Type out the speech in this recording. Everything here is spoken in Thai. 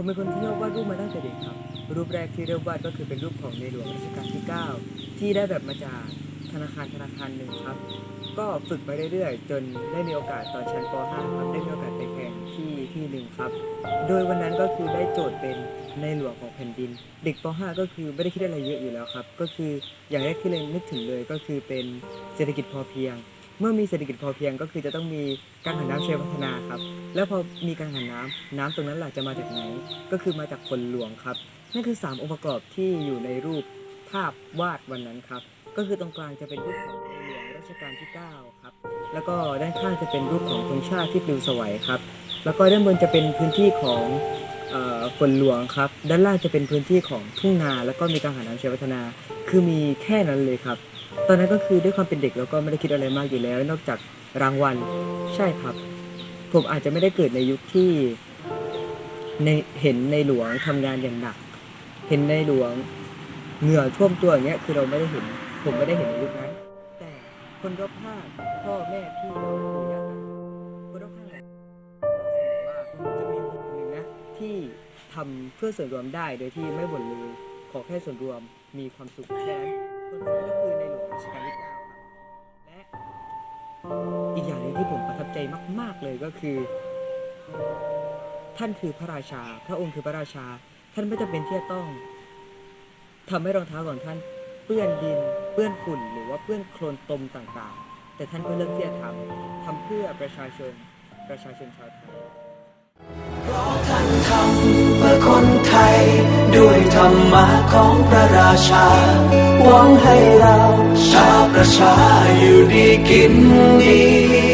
ผมเป็นคนที่ชอบวาดรูปมาตั้งแต่เด็กครับ รูปแรกที่เริ่มวาดก็คือเป็นรูปของในหลวงรัชกาลที่ 9 ที่ได้แบบมาจากธนาคารธนาคารหนึ่งครับ ก็ฝึกไปเรื่อยๆ จนได้มีโอกาสตอนชั้นป .5 ครับได้มีโอกาสไปแข่งที่ที่หนึ่งครับ โดยวันนั้นก็คือได้โจทย์เป็นในหลวงของแผ่นดิน เด็กป .5 ก็คือไม่ได้คิดอะไรเยอะอยู่แล้วครับ ก็คืออย่างแรกที่เลยนึกถึงเลยก็คือเป็นเศรษฐกิจพอเพียง เมื่อมีเศรษฐกิจพอเพียงก็คือจะต้องมีการหันน้ำเชิงพัฒนาครับ แล้วพอมีการหันน้ำน้ำตรงนั้นหลักจะมาจากไหน ก็คือมาจากคนหลวงครับ นั่นคือ 3 องค์ประกอบที่อยู่ในรูปภาพวาดวันนั้นครับ ก็คือตรงกลางจะเป็นรูปของในหลวงรัชกาลที่ 9 ครับ แล้วก็ด้านข้างจะเป็นรูปของธงชาติที่ปลิวสวัยครับ แล้วก็ด้านบนจะเป็นพื้นที่ของ ฝนหลวงครับ ด้านล่างจะเป็นพื้นที่ของทุ่งนา แล้วก็มีการหาน้ำเชื้อพัฒนา คือมีแค่นั้นเลยครับ ตอนนั้นก็คือด้วยความเป็นเด็กแล้วก็ไม่ได้คิดอะไรมากอยู่แล้ว นอกจากรางวัลใช่ครับ ผมอาจจะไม่ได้เกิดในยุคที่ในเห็นในหลวงทำงานอย่างหนัก เห็นในหลวงเหงื่อท่วมตัวอย่างเงี้ยคือเราไม่ได้เห็น ผมไม่ได้เห็นในยุคนั้น แต่คนรอบข้างพ่อแม่พี่น้องปู่ย่าต ที่ทำเพื่อส่วนรวมได้ โดยที่ไม่บ่นเลยขอแค่ส่วนรวมมีความสุขแค่นั้นก็คือในหลวงรัชกาลที่เก้าครับและอีกอย่างหนึงที่ผมประทับใจมาก ๆเลยก็คือ ท่านคือพระราชา พระองค์คือพระราชา ท่านไม่จำเป็นที่จะต้องทำให้รองเท้าของท่านเปื้อนดินเปื้อนฝุ่น หรือว่าเปื้อนโคลนตมต่างๆ แต่ท่านก็เลือกที่จะทำทำเพื่อประชาชนประชาชนชาวไทย ทำเพื่อคนไทย ด้วยธรรมะของพระราชา หวังให้เรา ชาวประชาอยู่ดีกินดี